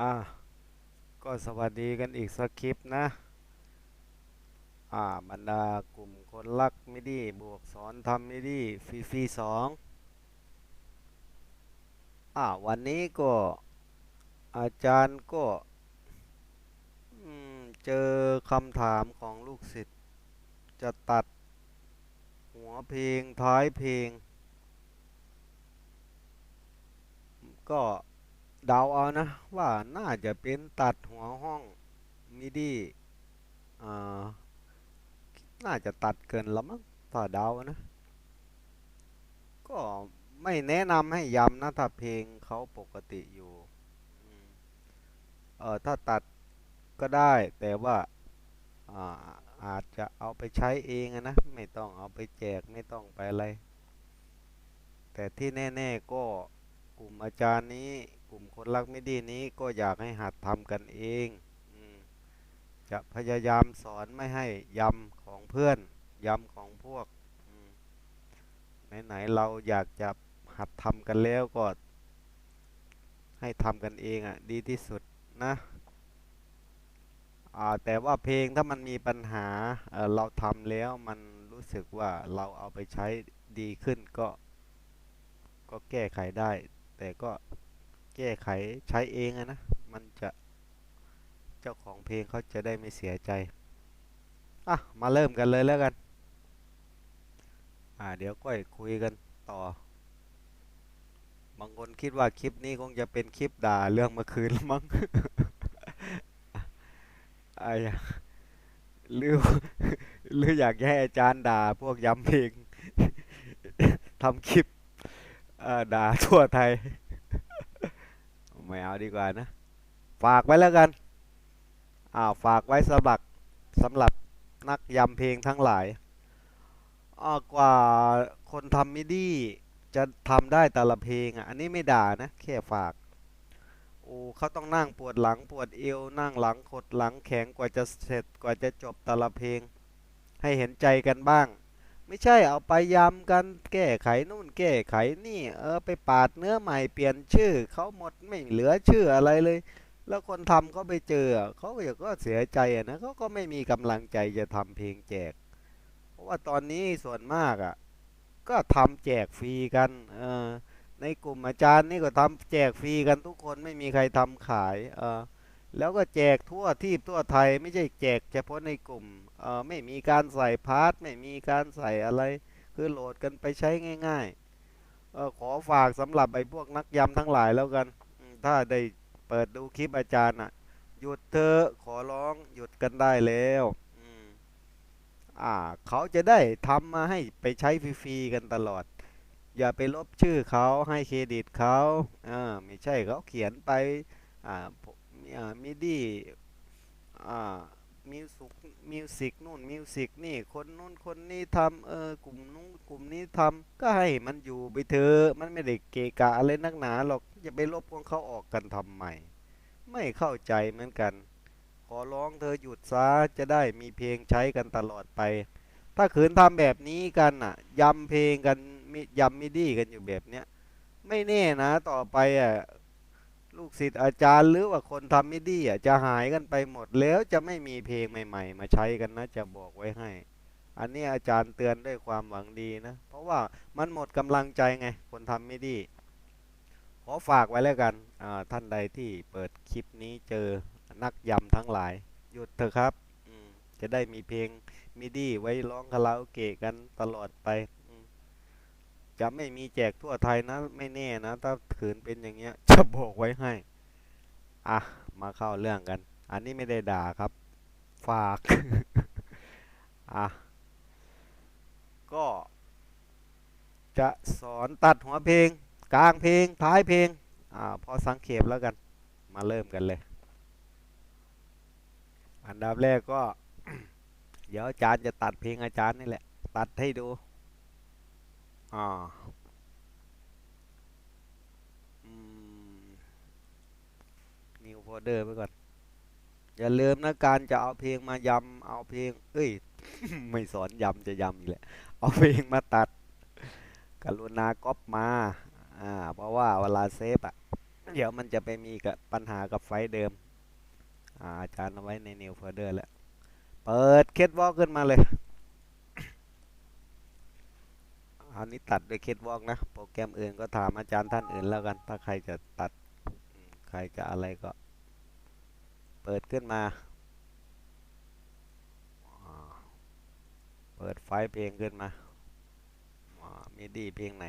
อ่าก็สวัสดีกันอีกสักคลิปนะ อ่าบรรดากลุ่มคนรักมิดีบวกสอนทำมิดีฟรีฟรีสองอ่าวันนี้ก็อาจารย์ก็เจอคำถามของลูกศิษย์จะตัดหัวเพลงท้ายเพลง ก็ เดาเอานะ ว่าน่าจะเป็นตัดหัวห้องมิดีอ่าน่าจะตัดเกินแล้วมั้งถ้าเดานะ ก็ไม่แนะนำให้ย้ำนะถ้าเพลงเขาปกติอยู่เออถ้าตัดก็ได้แต่ว่าอ่าอาจจะเอาไปใช้เองนะ ไม่ต้องเอาไปแจกไม่ต้องไปอะไร แต่ที่แน่ ๆ ก็กลุ่มอาจารย์นี้ ลุ่มคนรักไม่ดีนี้ก็อยากให้หัดทำกันเองอจะพยายามสอนไม่ให้ยำของเพื่อนยำของพวกไหนๆเราอยากจะหัดทำกันแล้วก็ ให้ทำกันเองอะดีที่สุดนะแต่ว่าเพลงถ้ามันมีปัญหาเเราทำแล้วมันรู้สึกว่าเราเอาไปใช้ดีขึ้นก็ ก็แก้ไขได้ แต่ก็ แก้ไขใช้เองอะนะ มันจะเจ้าของเพลงเขาจะได้ไม่เสียใจ อะ มาเริ่มกันเลยแล้วกัน อ่า เดี๋ยวก้อยคุยกันต่อ บางคนคิดว่าคลิปนี้คงจะเป็นคลิปด่าเรื่องเมื่อคืนมั้งอะอยหรือหรืออยากให้อาจารย์ด่าพวกย้ำเพลงทำคลิปอ่อด่าทั่วไทย ไม่เอาดีกว่านะ ฝากไว้แล้วกันอ่าฝากไว้สำหรับสำหรับนักยำเพลงทั้งหลายกว่าคนทำมิดี้จะทำได้แต่ละเพลงอะ อันนี้ไม่ด่านะ แค่ฝาก โอ้เขาต้องนั่งปวดหลังปวดเอว นั่งหลังขดหลังแข็งกว่าจะเสร็จกว่าจะจบแต่ละเพลง ให้เห็นใจกันบ้าง ไม่ใช่เอาไปยำกันแก้ไขนู่นแก้ไขนี่ เออไปปาดเนื้อใหม่เปลี่ยนชื่อเขาหมดไม่เหลือชื่ออะไรเลย แล้วคนทำเขาไปเจอเขาก็ก็เสียใจอะนะเขาก็ไม่มีกำลังใจจะทำเพลงแจก เพราะว่าตอนนี้ส่วนมากอะ ก็ทำแจกฟรีกันเออในกลุ่มอาจารย์นี่ก็ทำแจกฟรีกันทุกคนไม่มีใครทำขายเออแล้วก็แจกทั่วทีปทั่วไทยไม่ใช่แจกเฉพาะในกลุ่ม ไม่มีการใส่พาร์ทไม่มีการใส่อะไร คือโหลดกันไปใช้ง่ายๆเออขอฝากสำหรับไอ้พวกนักยำทั้งหลายแล้วกัน ถ้าได้เปิดดูคลิปอาจารย์อะ หยุดเถอะขอร้องหยุดกันได้แล้วอ่าเขาจะได้ทำมาให้ไปใช้ฟรีๆกันตลอด อย่าไปลบชื่อเขาให้เครดิตเขาอ่าไม่ใช่เขาเขียนไปอ่าผมอ่ามิดี้อ่า มิวสิกมิวสิกนู่นมิวสิกนี่คนนู้นคนนี้ทำเออกลุ่มนู้นกลุ่มนี้ทำก็ให้มันอยู่ไปเถอะมันไม่ได้เกะกะอะไรนักหนาหรอกอย่าไปลบของเขาออกกันทำไมไม่เข้าใจเหมือนกัน ขอร้องเธอหยุดซะจะได้มีเพลงใช้กันตลอดไป ถ้าขืนทำแบบนี้กันอะยำเพลงกันมิยำมิดี้กันอยู่แบบเนี้ยไม่แน่นะต่อไปอะ ลูกศิษย์อาจารย์หรือว่าคนทำมิดี้อะจะหายกันไปหมดแล้วจะไม่มีเพลงใหม่ ๆ มาใช้กันนะจะบอกไว้ให้ อันนี้อาจารย์เตือนด้วยความหวังดีนะ เพราะว่ามันหมดกำลังใจไง คนทำมิดี้ขอฝากไว้แล้วกันอ่าท่านใดที่เปิดคลิปนี้เจอนักยำทั้งหลาย หยุดเถอะครับ จะได้มีเพลงมิดี้ไว้ร้องคาราโอเกะกันตลอดไปจะไม่มีแจกทั่วไทยนะ ไม่แน่นะ ถ้าขืนเป็นอย่างเงี้ย จะบอกไว้ให้ อะ มาเข้าเรื่องกัน อันนี้ไม่ได้ด่าครับ ฝาก อะ ก็จะสอนตัดหัวเพลง กลางเพลง ท้ายเพลง อ่า พอสังเขปแล้วกัน มาเริ่มกันเลย อันดับแรกก็ เดี๋ยวอาจารย์จะตัดเพลงอาจารย์นี่แหละ ตัดให้ดู อ่า นิวโฟเดอร์ไปก่อน อย่าลืมนะการจะเอาเพลงมายำเอาเพลง เอ้ย ไม่สอนยำจะยำอีกแหละ เอาเพลงมาตัดกรุณาก๊อปมา อ่า เพราะว่าเวลาเซฟอะ เดี๋ยวมันจะไปมีกับปัญหากับไฟเดิม อ่าอาจารย์เอาไว้ใน new folder แล้ว เปิดเคสวอลขึ้นมาเลยอันนี้ตัดด้วยเคสวอลนะ โปรแกรมอื่นก็ถามอาจารย์ท่านอื่นแล้วกัน ถ้าใครจะตัด ใครจะอะไรก็ เปิดขึ้นมา เปิดไฟล์เพลงขึ้นมาอ่ามีดีเพลงไหน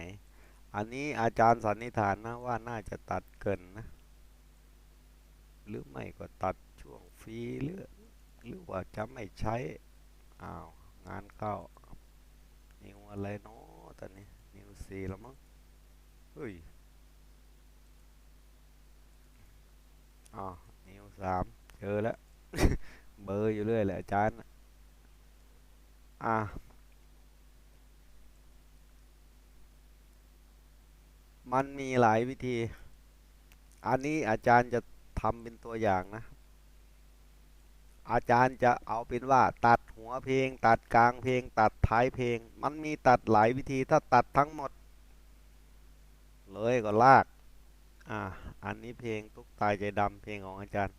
อันนี้อาจารย์สันนิษฐานนะว่าน่าจะตัดเกินนะ หรือไม่ก็ตัดช่วงฟรีหรือหรือว่าจะไม่ใช้ อ้าว งานเข้า นิวอะไรเนาะตอนนี้ นิวสีแล้วมั้ง เฮ้ย อ๋อ นิวสาม จอแล้วเบอร์อยู่เรื่อยแหละอาจารย์อะมันมีหลายวิธี อันนี้อาจารย์จะทำเป็นตัวอย่างนะ อาจารย์จะเอาเป็นว่า ตัดหัวเพลง ตัดกลางเพลง ตัดท้ายเพลง มันมีตัดหลายวิธีถ้าตัดทั้งหมด เลยก็ลาก อ่า อันนี้เพลงทุกตายใจดำเพลงของอาจารย์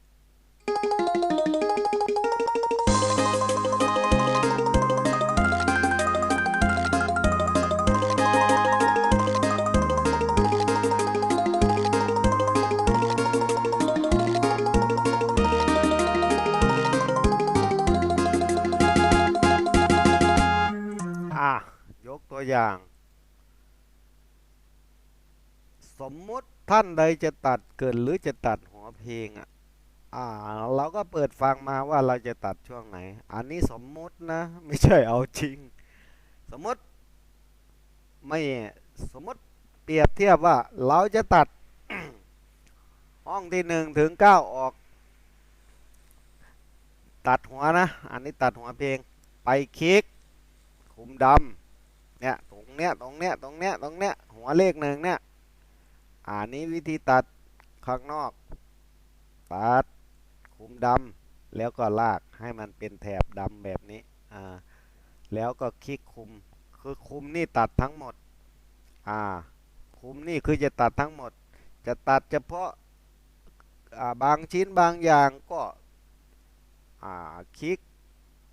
วอย่าง สมมุติท่านใดจะตัดเกินหรือจะตัดหัวเพลงอะ อ่าเราก็เปิดฟังมาว่าเราจะตัดช่วงไหน อันนี้สมมุตินะ ไม่ใช่เอาจริง สมมติ ไม่สมมติเปรียบเทียบว่าเราจะตัด ห้องที่หนึ่งถึงเก้าออก ตัดหัวนะ อันนี้ตัดหัวเพลง ไปคลิก คุมดำเนี่ยตรงเนี้ยตรงเนี้ยตรงเนี้ยตรงเนี้ยหัวเลขหนึ่งเนี่ยอันนี้วิธีตัดข้างนอก ตัด มดำแล้วก็ลากให้มันเป็นแถบดำแบบนี้อ่าแล้วก็คลิกคุมคือคุมนี่ตัดทั้งหมดอ่าคุมนี่คือจะตัดทั้งหมด จะตัดเฉพาะอ่าบางชิ้นบางอย่างก็อ่าคลิก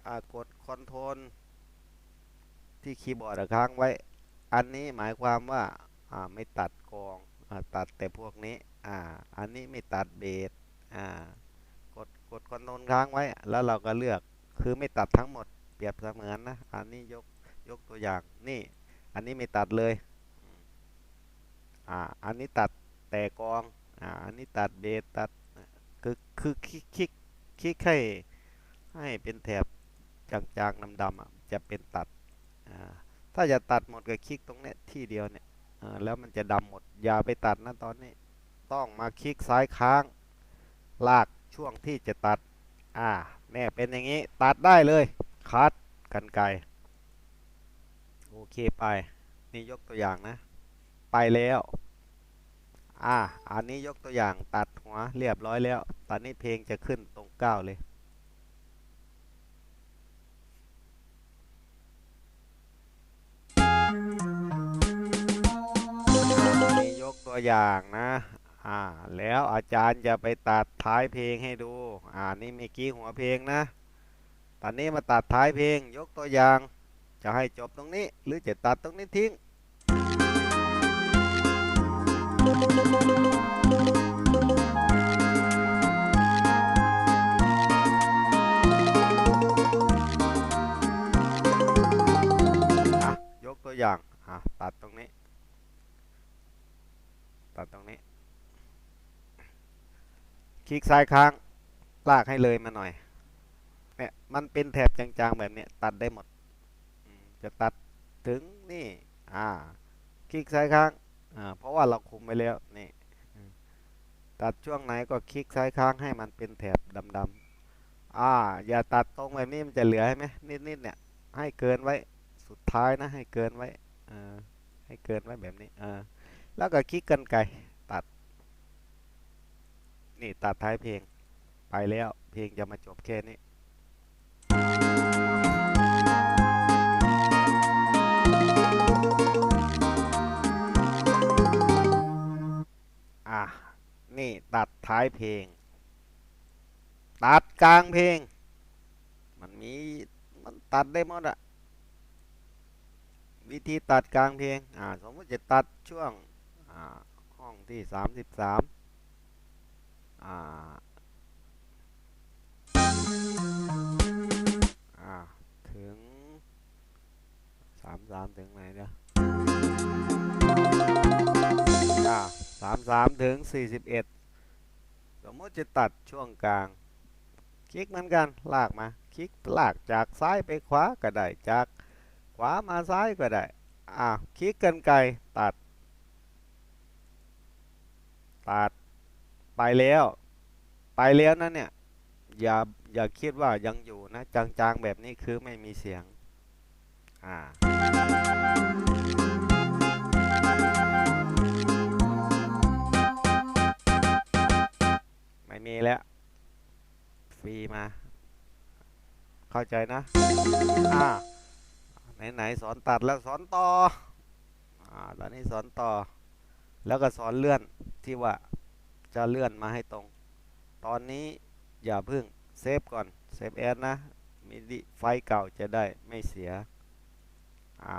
อ่ากดคอนโทรลที่คีย์บอร์ดค้างไว้ อันนี้หมายความว่าอ่าไม่ตัดกองอาตัดแต่พวกนี้อ่าอันนี้ไม่ตัดเบสอ่า กดคอนโทรลค้างไว้ แล้วเราก็เลือกคือไม่ตัดทั้งหมดเปรียบเสมือนนะ อันนี้ยกยกตัวอย่างนี่ อันนี้ไม่ตัดเลยอ่าอันนี้ตัดแต่กองอ่าอันนี้ตัดเบสตัดคือคือคลิกคลิกคลิกให้ให้เป็นแถบจางๆดำๆอะจะเป็นตัดอ่าถ้าจะตัดหมดก็คลิกตรงเนี้ยที่เดียวเนี่ยแล้วมันจะดำหมดอย่าไปตัดนะตอนนี้ ต้องมาคลิกซ้ายค้าง ลาก ช่วงที่จะตัด อ่าเนี่ยเป็นอย่างนี้ตัดได้เลย คัดกันไกรโอเคไป นี่ยกตัวอย่างนะ ไปแล้ว อ่า อันนี้ยกตัวอย่างตัดหัวเรียบร้อยแล้ว ตอนนี้เพลงจะขึ้นตรงเก้าเลยนี่ยกตัวอย่างนะ อ่าแล้วอาจารย์จะไปตัดท้ายเพลงให้ดู อ่านี่เมื่อกี้หัวเพลงนะ ตอนนี้มาตัดท้ายเพลงยกตัวอย่าง จะให้จบตรงนี้ หรือจะตัดตรงนี้ทิ้งอะยกตัวอย่าง อะ ตัดตรงนี้ ตัดตรงนี้ คลิกซ้ายค้างลากให้เลยมาหน่อยเนี่ยมันเป็นแถบจางๆแบบนี้ตัดได้หมด จะตัดถึงนี่อ่าคลิกซ้ายค้างอ่าเพราะว่าเราคุมไปแล้วนี่ตัดช่วงไหนก็คลิกซ้ายค้างให้มันเป็นแถบดำๆอ่าอย่าตัดตรงแบบนี้มันจะเหลือใช่ไหมนิดๆเนี่ยให้เกินไว้สุดท้ายนะให้เกินไว้เออให้เกินไว้แบบนี้เออแล้วก็คลิกกันไกรตัด นี่ตัดท้ายเพลงไปแล้วเพลงจะมาจบแค่นี้อะนี่ตัดท้ายเพลง ตัดกลางเพลง มันมีมันตัดได้หมดอะวิธีตัดกลางเพลงอ่าสมมติจะตัดช่วงอ่าห้องที่สามสิบสาม ถึงสามสามถึงไหนเนี่ยอ่าสามสามถึงสี่สิบเอ็ดสมมติจะตัดช่วงกลาง คลิกเหมือนกันลากมา คลิกลากจากซ้ายไปขวาก็ได้ จากขวามาซ้ายก็ได้ อ่าคลิกกันไกลตัด ตัด ไปแล้ว ไปแล้วนะเนี่ย อย่าอย่าคิดว่ายังอยู่นะ จางๆแบบนี้คือไม่มีเสียง อ่า ไม่มีแล้ว ฟรีมา เข้าใจนะ อ่า ไหนๆสอนตัดแล้วสอนต่อ อ่า ตอนนี้สอนต่อ แล้วก็สอนเลื่อนที่ว่า จะเลื่อนมาให้ตรง ตอนนี้อย่าเพิ่งเซฟก่อนเซฟแอดนะมิดิไฟเก่าจะได้ไม่เสีย อ่า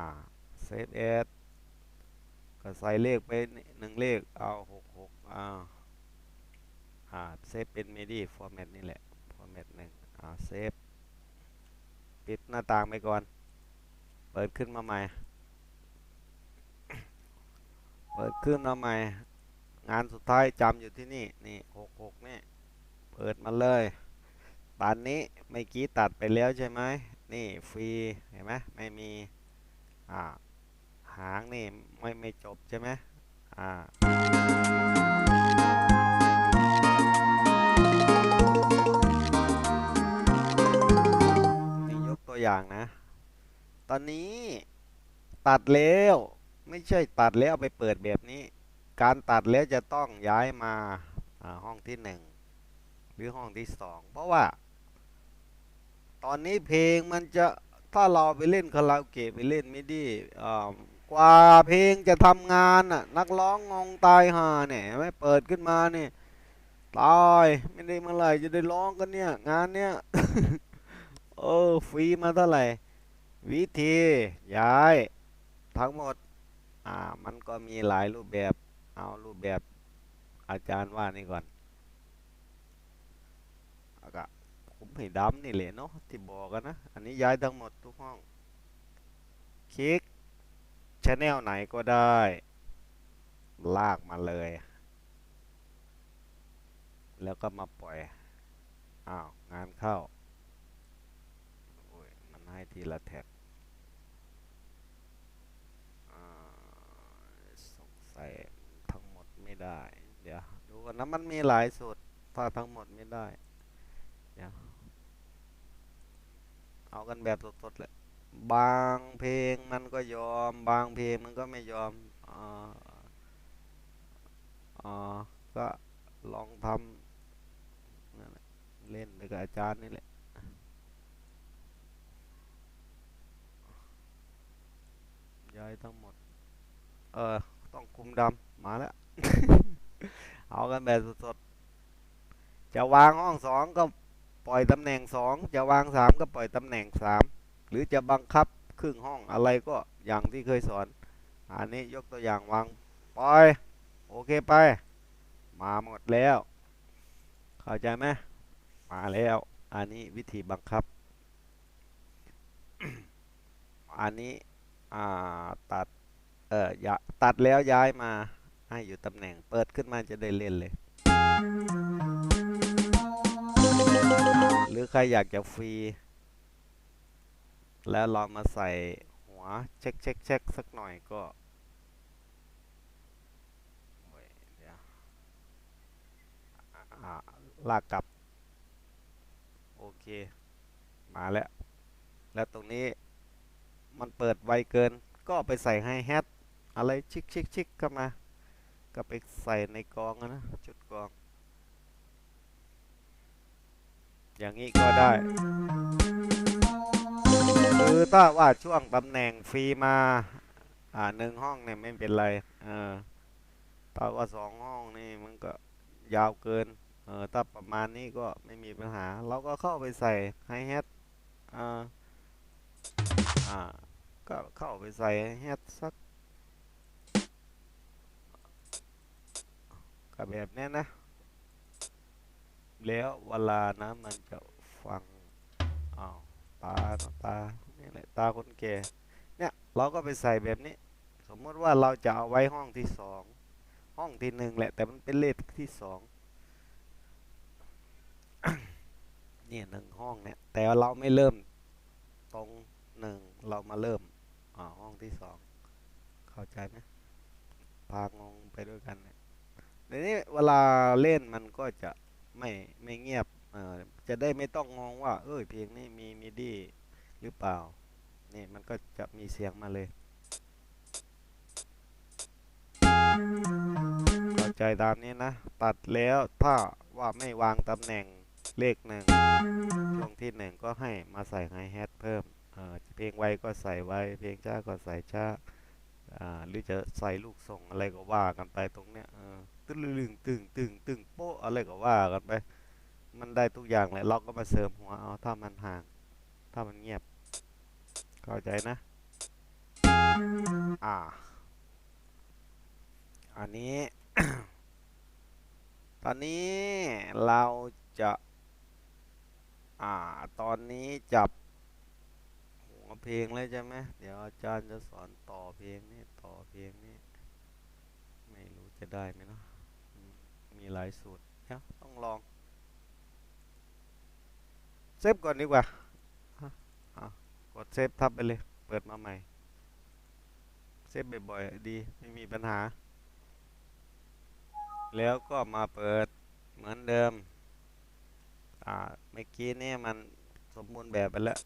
เซฟแอดก็ใส่เลขไปหนึ่งเลขเอาหกหกอ่าอ่าเซฟเป็นมิดิฟอร์แมตนี่แหละฟอร์แมตหนึ่งอ่าเซฟปิดหน้าต่างไปก่อน เปิดขึ้นมาใหม่ เปิดขึ้นมาใหม่ งานสุดท้ายจำอยู่ที่นี่ นี่หกหกนี่ เปิดมาเลยตอนนี้ไม่อกี้ตัดไปแล้วใช่ไหมนี่ฟรีเห็นไหมไม่มีอ่าหางนี่ไม่ไม่จบใช่ไหมอ่าี่ยกตัวอย่างนะ ตอนนี้ตัดแล้ว ไม่ใช่ตัดแล้วไปเปิดแบบ การตัดแล้วจะต้องย้ายมาห้องที่หนึ่งหรือห้องที่สองเพราะว่า ตอนนี้เพลงมันจะถ้าเราไปเล่นคาราโอเกะไปเล่นมิดี้กว่าเพลงจะทำงานน่ะนักร้องงงตายห่าเนี่ยไม่เปิดขึ้นมาเนี่ยตายไม่ได้เมื่อไหร่จะได้ร้องกันเนี่ย งานเนี้ยเออฟรีมาเท่าไหร่ วิธีย้ายทั้งหมดอ่ามันก็มีหลายรูปแบบ เอารูปแบบอาจารย์ว่านี่ก่อนแล้วก็ผมให้ดำนี่แหละเนาะที่บอกกันนะ อันนี้ย้ายทั้งหมดทุกห้อง คลิกชแนลไหนก็ได้ ลากมาเลย แล้วก็มาปล่อย อ้าว งานเข้า โอ้ย มันให้ทีละแท็กอ่าสงสัย ไม่ได้ เดี๋ยวดูกันนะมันมีหลายสูตรถ้าทั้งหมดไม่ได้ เดี๋ยว เอากันแบบสดๆเลยบางเพลงมันก็ยอม บางเพลงมันก็ไม่ยอมอ่าอ่าก็ลองทำเล่นกับอาจารย์นี่แหละย้ายทั้งหมด เออ ต้องคุมดำ มาแล้ว เอากันแบบสดๆ จะวางห้องสองก็ปล่อยตำแหน่งสองจะวางสามก็ปล่อยตำแหน่งสามหรือจะบังคับครึ่งห้องอะไรก็อย่างที่เคยสอน อันนี้ยกตัวอย่างวางปล่อย โอเคไป มาหมดแล้ว เข้าใจไหมมาแล้ว อันนี้วิธีบังคับ อันนี้ตัด เอออตัดแล้วย้ายมา ให้อยู่ตำแหน่งเปิดขึ้นมาจะได้เล่นเลย หรือใครอยากจะฟรี แล้วลองมาใส่หัวเช็คเช็คเช็คสักหน่อยก็ลากกลับ โอเค มาแล้ว แล้วตรงนี้มันเปิดไวเกิน ก็ไปใส่ไฮแฮทอะไรชิกชิกชิกเข้ามา ก็ไปใส่ในกองนะชุดกอง อย่างนี้ก็ได้ คือถ้าว่าช่วงตำแหน่งฟรีมา อ่าหนึ่งห้องเนี่ยไม่เป็นไรเออถ้าว่าสองห้องนี่มันก็ยาวเกิน เออถ้าประมาณนี้ก็ไม่มีปัญหา เราก็เข้าไปใส่ไฮแฮทอ่าอ่าก็เข้าไปใส่ไฮแฮทสัก ก็แบบนี้นะ แล้วเวลานะมันจะฟังอ้าวตาตานี่แหละตาคนแก่เนี่ยเราก็ไปใส่แบบนี้ สมมติว่าเราจะเอาไว้ห้องที่สองห้องที่หนึ่งแหละ แต่มันเป็นเลขที่สองเนี่ยหนึ่งห้องเนี่ย แต่เราไม่เริ่มตรงหนึ่งเรามาเริ่มอ่าห้องที่สองเข้าใจไหมพางงไปด้วยกันเนี่ย เดี๋ยวนี้เวลาเล่นมันก็จะไม่ไม่เงียบเอ่อจะได้ไม่ต้องงงว่า เอ้ยเพลงนี้มีมิดี้หรือเปล่า นี่มันก็จะมีเสียงมาเลยเข้าใจตามนี้นะ ตัดแล้วถ้าว่าไม่วางตำแหน่งเลขหนึ่งช่วงที่หนึ่งก็ให้มาใส่ไฮแฮทเพิ่มเอ่อเพลงไวก็ใส่ไว เพลงช้าก็ใส่ช้าอ่าหรือจะใส่ลูกส่งอะไรก็ว่ากันไปตรงเนี้ยอ ตึ้งลึงตึงตึงตึงโป๊ะอะไรก็ว่ากันไป มันได้ทุกอย่างเลยเราก็มาเสริมหัวเอาถ้ามันห่าง ถ้ามันเงียบ เข้าใจนะ อ่า อันนี้ ตอนนี้เราจะ อ่า ตอนนี้จับหัวเพลงเลยใช่ไหมเดี๋ยวอาจารย์จะสอนต่อเพลงนี้ต่อเพลงนี้ไม่รู้จะได้ไหมเนาะ มมีหลายสูตรเดี๋ยวต้องลอง เซฟก่อนดีกว่าอะอะกดเซฟทับไปเลย เปิดมาใหม่ เซฟบ่อยๆ ดี ไม่มีปัญหา แล้วก็มาเปิดเหมือนเดิม อ่า เมื่อกี้นี่มันสมบูรณ์แบบไปแล้ว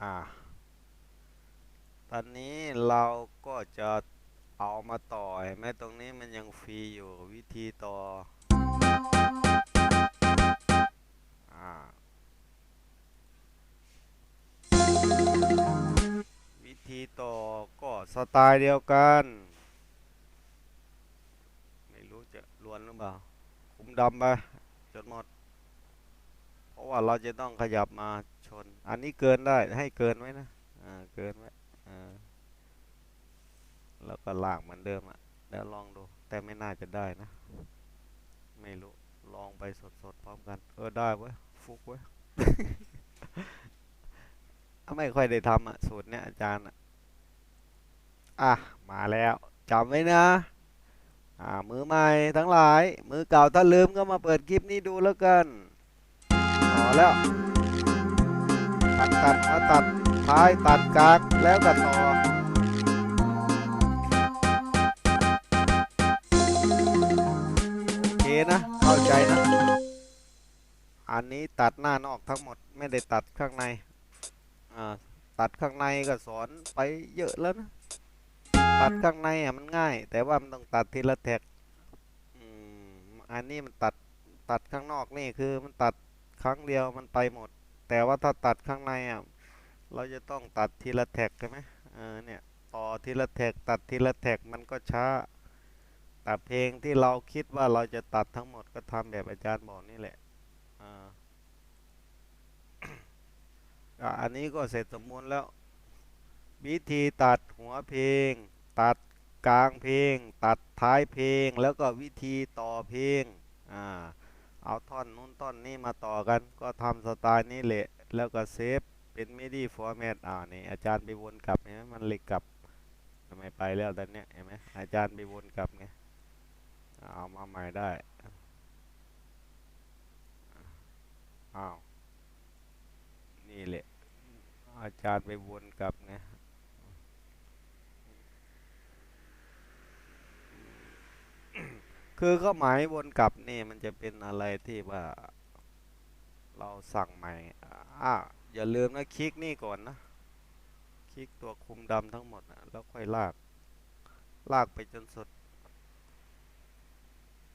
อ่า ตอนนี้เราก็จะ เอามาต่อเห็นไหมตรงนี้มันยังฟรีอยู่วิธีต่ออ่าวิธีต่อก็สไตล์เดียวกัน ไม่รู้จะลวนหรือเปล่า คุมดำไปจนหมด เพราะว่าเราจะต้องขยับมาชน อันนี้เกินได้ให้เกินไว้นะ อ่า เกินไว้ แล้วก็ลากเหมือนเดิมอะแล้วลองดู แต่ไม่น่าจะได้นะ ไม่รู้ ลองไปสดๆพร้อมกัน เออได้เว้ย ฟุกเว้ยไม่ค่อยได้ทำอะสูตรเนี้ยอาจารย์อะอะ มาแล้วจำไว้นะอ่ามือใหม่ทั้งหลาย มือเก่าถ้าลืมก็มาเปิดคลิปนี้ดูแล้วกันต่อแล้ว ตัดตัดมาตัดท้ายตัดกลางแล้วก็ต่อ อันนี้ตัดหน้านอกทั้งหมดไม่ได้ตัดข้างใน อ่า ตัดข้างในก็สอนไปเยอะแล้วนะ ตัดข้างในอะมันง่าย แต่ว่ามันต้องตัดทีละแท็กอืมอันนี้มันตัดตัดข้างนอกนี่คือมันตัดครั้งเดียวมันไปหมด แต่ว่าถ้าตัดข้างในอะเราจะต้องตัดทีละแท็กใช่ไหมเออเนี่ยต่อทีละแท็กตัดทีละแท็กมันก็ช้าแต่เพลงที่เราคิดว่าเราจะตัดทั้งหมดก็ทำแบบอาจารย์บอกนี่แหละอ่า อันนี้ก็เสร็จสมบูรณ์แล้ว วิธีตัดหัวเพลง ตัดกลางเพลง ตัดท้ายเพลง แล้วก็วิธีต่อเพลงอ่าเอาท่อนนู้นท่อนนี้มาต่อกัน ก็ทำสไตล์นี้แหละ แล้วก็เซฟเป็น MIDI format อ่านี่อาจารย์ไปวนกลับเห็นไหมมันเลยกลับทำไมไปแล้วตอนเนี้ยเห็นไหมอาจารย์ไปวนกลับไงเอามาใหม่ได้อ้าวนี่แหละ อาจารย์ไปวนกลับไงคือก็หมายวนกลับนี่มันจะเป็นอะไรที่ว่าเราสั่งใหม่อ่าอย่าลืมนะคลิกนี่ก่อนนะ คลิกตัวคุมดำทั้งหมดนะแล้วค่อยลาก ลากไปจนสุด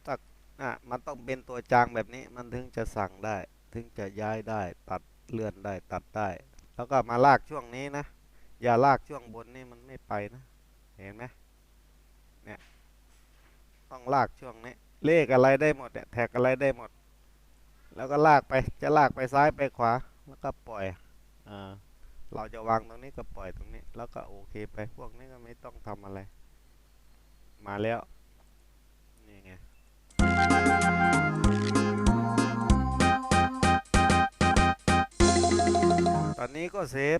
ตักอะมันต้องเป็นตัวจางแบบนี้มันถึงจะสั่งได้ ถึงจะย้ายได้ตัดเลื่อนได้ตัดได้ แล้วก็มาลากช่วงนี้นะ อย่าลากช่วงบนนี่มันไม่ไปนะ เห็นไหมเนี่ย ต้องลากช่วงนี้ เลขอะไรได้หมดเนี่ย แท็กอะไรได้หมด แล้วก็ลากไป จะลากไปซ้ายไปขวา แล้วก็ปล่อยอ่าเราจะวางตรงนี้ก็ปล่อยตรงนี้ แล้วก็โอเคไป พวกนี้ก็ไม่ต้องทำอะไร มาแล้ว นี่ไง อนนี้ก็เซฟ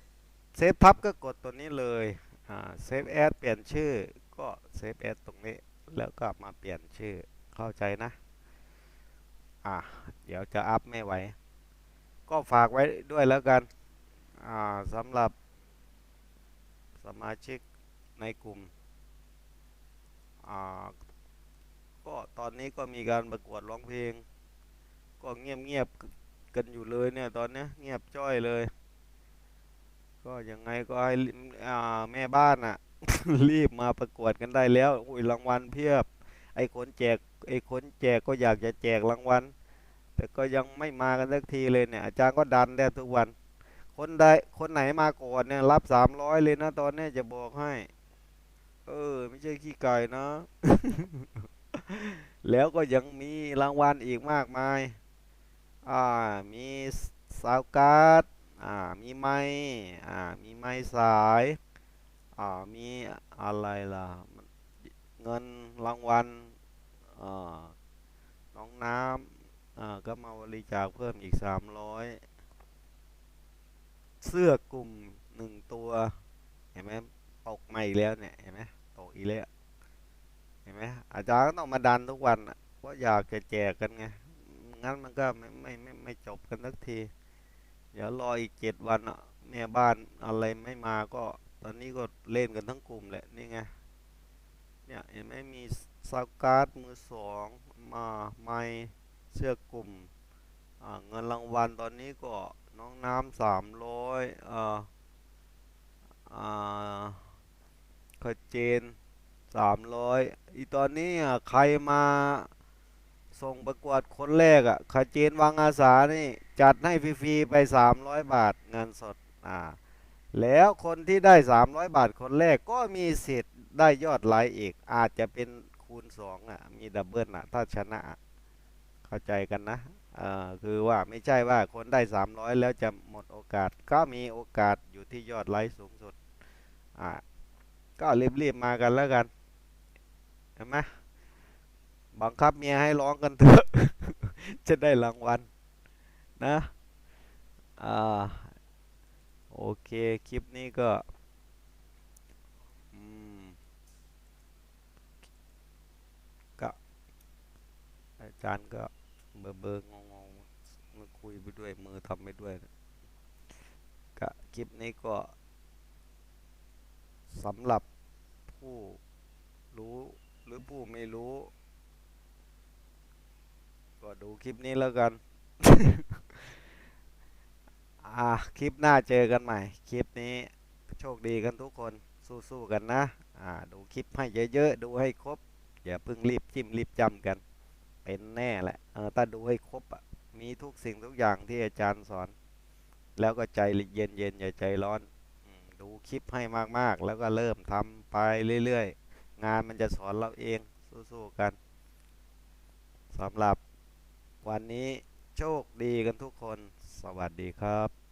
เซฟพับก็กดตัวนี้เลยอ่าเซฟแอดเปลี่ยนชื่อ ก็เซฟแอดตรงนี้ แล้วก็มาเปลี่ยนชื่อ เข้าใจนะ อ่าเดี๋ยวจะอัพไม่ไหว ก็ฝากไว้ด้วยแล้วกัน อ่าสำหรับสมาชิกในกลุ่ม อ่า ก็ตอนนี้ก็มีการประกวดร้องเพลง ก็เงียบๆกันอยู่เลยเนี่ยตอนนี้เงียบจ้อยเลย ก็ยังไงก็ให้แม่บ้านอะ รีบมาประกวดกันได้แล้วอุ้ยรางวัลเพียบ ไอ้คนแจก ไอ้คนแจกก็อยากจะแจกรางวัลแต่ก็ยังไม่มากันสักทีเลยเนี่ยอาจารย์ก็ดันได้ทุกวัน คนใดคนไหนมาก่อนเนี่ย รับสามร้อยเลยนะตอนนี้จะบอกให้ เออ ไม่ใช่ขี้ไก่นะ แล้วก็ยังมีรางวัลอีกมากมาย อ่ามีสาวการ์ด อ่ามีไม้อ่ามีไม้สายอ่ามีอะไรล่ะเงินรางวัลอ่าน้องน้ำอ่าก็มาบริจาคเพิ่มอีกสามร้อยเสื้อกลุ่มหนึ่งตัวเห็นไหมตกมาอีกแล้วเนี่ยเห็นไหมตกอีกแล้วเห็นไหมอาจารย์ก็ต้องมาดันทุกวันเพราะอยากจะแจกกันไงงั้นมันก็ไม่ไม่ไม่ไม่จบกันสักที เดี๋ยวรออีกเจ็ดวันแม่บ้านอะไรไม่มาก็ ตอนนี้ก็เล่นกันทั้งกลุ่มแหละ นี่ไง เนี่ยเห็นไหมมีซาวการ์ดมือสองมาไม้เสื้อกลุ่มเงินรางวัลตอนนี้ก็น้องน้ำสามร้อยอ่าอ่าขเจนสามร้อยอีตอนนี้ใครมา ส่งประกวดคนแรกอะขเจนวังอาสานี่จัดให้ฟรีๆไปสามร้อยบาทเงินสดอ่าแล้วคนที่ได้สามร้อยบาทคนแรกก็มีสิทธิ์ได้ยอดไลค์อีก อาจจะเป็นคูณสองอะมีดับเบิลอะถ้าชนะเข้าใจกันนะเอ่อคือว่าไม่ใช่ว่าคนได้สามร้อยแล้วจะหมดโอกาส ก็มีโอกาสอยู่ที่ยอดไลค์สูงสุดอ่าก็รีบๆมากันแล้วกันเห็นไหม บังคับเมียให้ร้องกันเถอะ จะได้รางวัลนะ อ่า โอเค คลิปนี้ก็ก็อาจารย์ก็เบอร์เบอร์งงงมือคุยไปด้วยมือทำไปด้วยก็คลิปนี้ก็สำหรับผู้รู้หรือผู้ไม่รู้ ก็ดูคลิปนี้แล้วกัน อ่าคลิปหน้าเจอกันใหม่ คลิปนี้โชคดีกันทุกคนสู้ๆกันนะ อ่า ดูคลิปให้เยอะๆ ดูให้ครบ อย่าเพิ่งรีบจิ้มรีบจำกัน เป็นแน่แหละ เออถ้าดูให้ครบอะ มีทุกสิ่งทุกอย่างที่อาจารย์สอน แล้วก็ใจเย็นๆอย่าใจร้อน ดูคลิปให้มากๆ แล้วก็เริ่มทำไปเรื่อยๆ งานมันจะสอนเราเอง สู้ๆกันสำหรับ วันนี้โชคดีกันทุกคน สวัสดีครับ